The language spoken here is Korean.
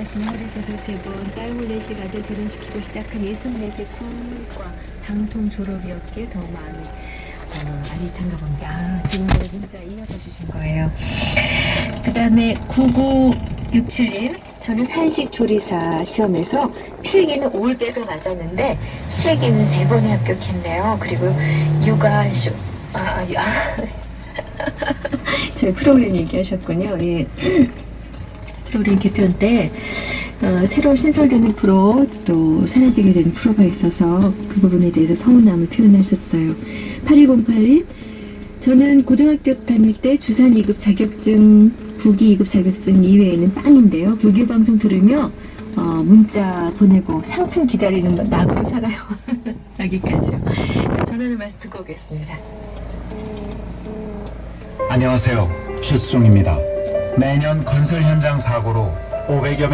자신을 허리소설 세번 딸물레식 아들 결혼시키고 시작한 64세 꿈과 방송 졸업이었기에 더 마음이 어, 아릿한가 봅니다. 아, 주신 거예요. 그 다음에 9967님 저는 한식 조리사 시험에서 필기는 500을 맞았는데 실기는 3번에 합격했네요. 그리고 육아 쇼 아, 아, 아. 저희 프로그램 얘기하셨군요. 예. 프로그램 개편 때 어, 새로 신설되는 프로 또 사라지게 된 프로가 있어서 그 부분에 대해서 서운함을 표현하셨어요. 8208님 저는 고등학교 다닐 때 주산 2급 자격증 부기 2급 자격증 이외에는 빵인데요. 불교 방송 들으며 어, 문자 보내고 상품 기다리는 거 나고 살아요. 여기까지요. 자, 전화를 말씀 듣고 오겠습니다. 안녕하세요. 최수종입니다. 매년 건설 현장 사고로 500여